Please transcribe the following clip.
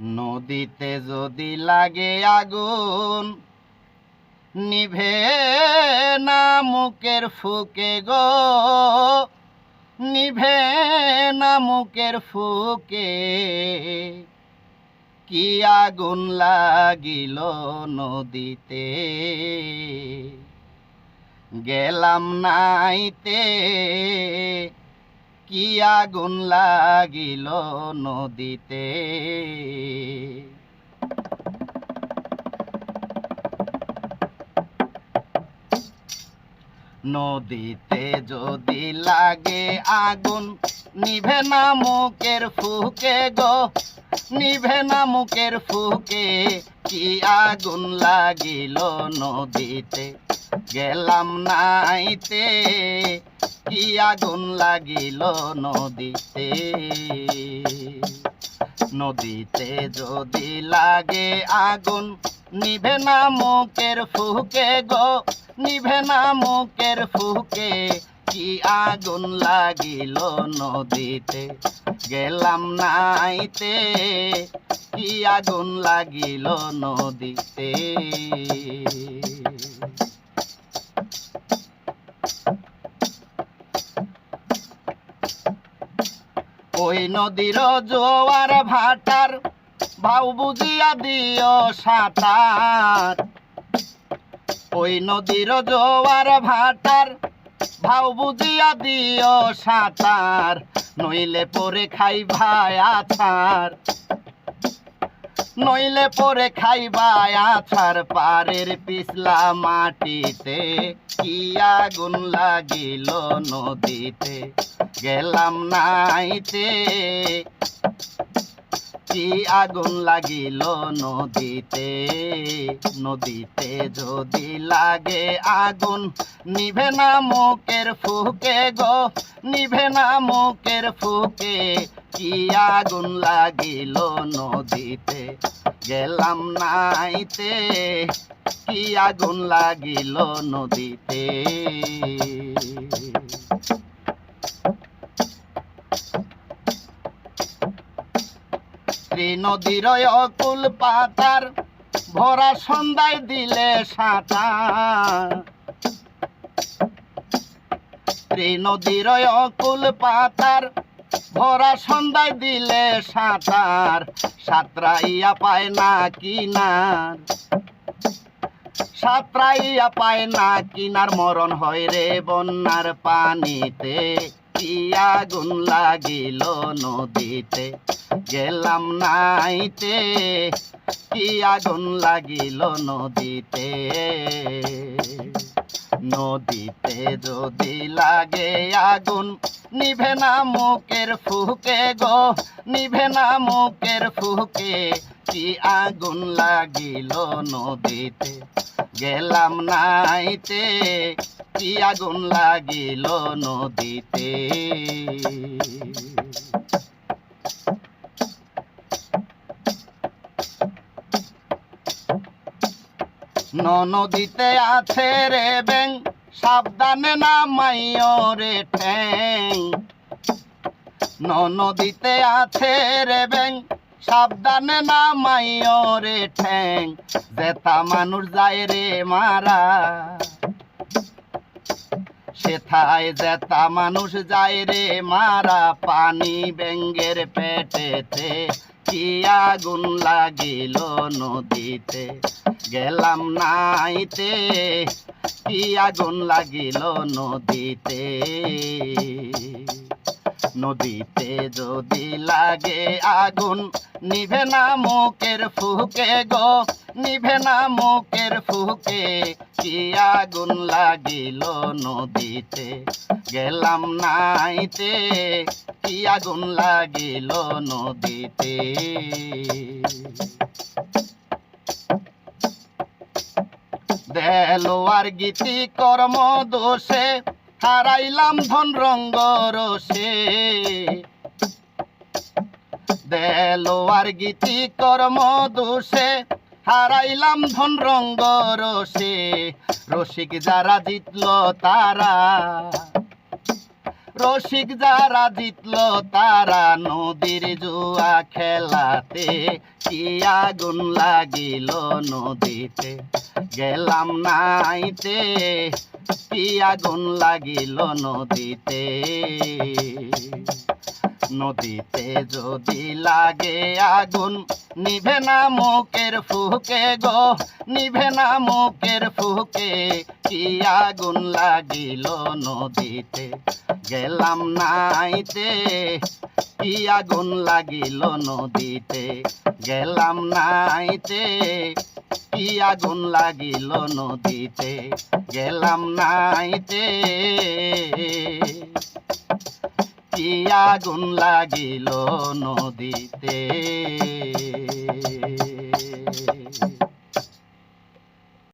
নদীতে যদি লাগে আগুন, নিভে না মুখের ফুকে গো। নিভে না মুখের ফুকে, কি আগুন লাগিল নদীতে? গেলাম নাইতে কি আগুন লাগিল নদীতে? নদীতে যদি লাগে আগুন, নিভে না মুখের ফুকে গো। নিভে না মুখের ফুকে কি আগুন লাগিল নদীতে? গেলাম নাইতে, কি আগুন লাগিল নদীতে? নদীতে যদি লাগে আগুন, নিভে না মুখের ফুকে গো, নিভে না মুখের ফুকে, কি আগুন লাগিল নদীতে? গেলাম নাইতে, কি আগুন লাগিল নদীতে? ওই নদীর জোয়ার ভাটার ভাও বুঝিয়া দিও সাঁতার। ওই নদীর জোয়ার ভাটার ভাও বুঝিয়া দিও সাঁতার, নইলে পরে খাই ভাই আছার। নইলে পরে খাইবা আছার পারের পিছলা মাটিতে, কি আগুন লাগিল নদীতে। গেলাম নাইতে কি আগুন লাগিল নদীতে? নদীতে যদি লাগে আগুন, নিভে না মুখের ফুকে গো, নিভে না মুখের ফুকে। কি আগুন লাগিল নদীতে? গেলাম নাইতে কি আগুন লাগিল নদীতে? নদীর অকুল পাতার ভরা সন্ধ্যায় দিলে সাঁতার নদীর অকুল পাতার ভরা সন্ধ্যায় দিলে সাঁতার, সাঁতরাইয়া পায় না কিনার। সাঁতরাইয়া পায় না কিনার, মরণ হয় রে বন্যার পানিতে। কি আগুন লাগিল নদীতে, গেলাম নাইতে কি আগুন লাগিল নদীতে? নদীতে যদি লাগে আগুন, নিভে না মুখের ফুকে গো, নিভে না মুখের ফুকে। কি আগুন লাগিল নদীতে, গেলাম নাইতে কি আগুন লাগিল নদীতে। নদীতে আছে রে ব্যাং, সাবধানে না মাইও রে ঠ্যাং। নদীতে আছে রে ব্যাং, সাবধানে না মাইও রে ঠ্যাং। জেতা মানুষ যায় রে মারা। সেথায় জেতা মানুষ যায় রে মারা পানি ব্যাঙ্গের পেটেতে। কি আগুন লাগিল নদীতে, গেলাম নাইতে। কি আগুন লাগিল নদীতে। নদীতে যদি লাগে আগুন, নিভে না মুখের ফুকে গো, নিভে না মুখের ফুকে, কি আগুন লাগিল নদীতে? গেলাম নাইতে, কি আগুন লাগিল নদীতে? দেলোয়ার গীতি কর্ম দোষে হারাইলাম ধন রঙ্গ রসে। দেলোয়ার গীতি কর্ম দোষে। হারাইলাম ধন রঙ্গ রসে। রসিক যারা জিতল তারা। রসিক যারা জিতল তারা নদীর জুয়া খেলাতে কি আগুন লাগিল নদীতে? গেলাম নাইতে, কি আগুন লাগিল নদীতে? নদীতে যদি লাগে আগুন, নিভে না মুখের ফুকে গো, নিভে না মুখের ফুকে। কি আগুন লাগিল নদীতে? গেলাম নাইতে। কি আগুন লাগিল নদীতে? গেলাম নাইতে। কি আগুন লাগিল নদীতে? গেলাম নাইতে। আগুন লাগিল নদীতে।